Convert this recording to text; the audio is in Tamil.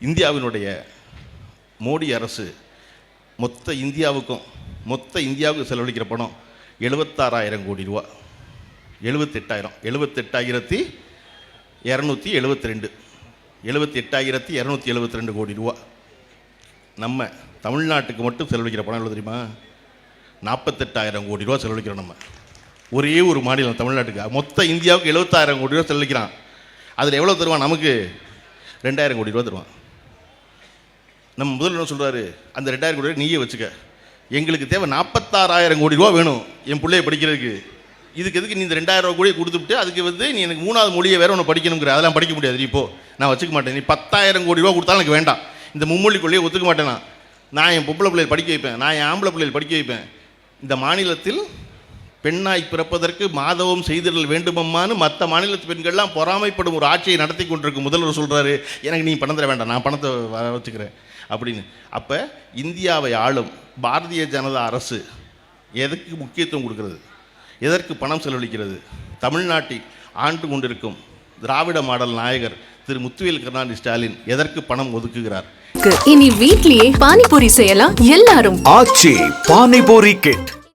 இந்தியாவினுடைய மோடி அரசு மொத்த இந்தியாவுக்கும் மொத்த இந்தியாவுக்கு செலவழிக்கிற பணம் எழுபத்தாறாயிரம் கோடி ரூபா. எழுபத்தெட்டாயிரம் எழுபத்தெட்டாயிரத்தி இரநூத்தி எழுபத்தி ரெண்டு எழுபத்தி எட்டாயிரத்தி இரநூத்தி எழுபத்தி ரெண்டு கோடி ரூபா. நம்ம தமிழ்நாட்டுக்கு மட்டும் செலவழிக்கிற பணம் எவ்வளோ தெரியுமா? நாற்பத்தெட்டாயிரம் கோடி ரூபா செலவழிக்கிறோம் நம்ம. ஒரே ஒரு மாநிலம் தமிழ்நாட்டுக்கு. மொத்த இந்தியாவுக்கு எழுபத்தாயிரம் கோடி ரூபா செலவழிக்கிறான். அதில் எவ்வளோ தருவான்? நமக்கு ரெண்டாயிரம் கோடி ரூபா தருவான். நம்ம முதல்வர் சொல்கிறாரு அந்த ரெண்டாயிரம் கோடி நீயே வச்சுக்க. எங்களுக்கு தேவை நாற்பத்தாறாயிரம் கோடி ரூபா வேணும் என் பிள்ளைய படிக்கிறதுக்கு. இதுக்கு எதுக்கு நீ இந்த ரெண்டாயிரம் ரூபா கோடியை கொடுத்துட்டு அதுக்கு வந்து நீ எனக்கு மூணாவது மொழியை வேற ஒன்று படிக்கணுங்கிற. அதெல்லாம் படிக்க முடியாது. நீ இப்போ நான் வச்சுக்க மாட்டேன். நீ பத்தாயிரம் கோடி ரூபா கொடுத்தாலும் எனக்கு வேண்டாம். இந்த மும்மொழி கொள்ளையை ஒத்துக்க மாட்டேன்? நான் நான் என் பொம்பளை பிள்ளைகள் படிக்க வைப்பேன். நான் என் ஆம்பளை பிள்ளைகள் படிக்க வைப்பேன். இந்த மாநிலத்தில் பெண்ணாய் பிறப்பதற்கு மாதவம் செய்திடல் வேண்டுமம்மான்னு மற்ற மாநிலத்து பெண்கள்லாம் பொறாமைப்படும் ஒரு ஆட்சியை நடத்தி கொண்டிருக்கும். முதல்வர் சொல்கிறாரு எனக்கு நீ பணம் தர வேண்டாம் நான் பணத்தை வச்சுக்கிறேன். அப்படின்னு. அப்போ இந்தியாவை ஆளும் பாரதிய ஜனதா அரசு எதுக்கு முக்கியத்துவம் கொடுக்கிறது? எதற்கு பணம் செலவழிக்கிறது? தமிழ்நாட்டை ஆண்டு கொண்டிருக்கும் திராவிட மாடல் நாயகர் திரு முத்துவேல் கருணாநிதி ஸ்டாலின் எதற்கு பணம் ஒதுக்குகிறார்? இனி வீட்லயே பானிபூரி செய்யலாம் எல்லாரும். ஆச்சி பானிபூரி கிட்.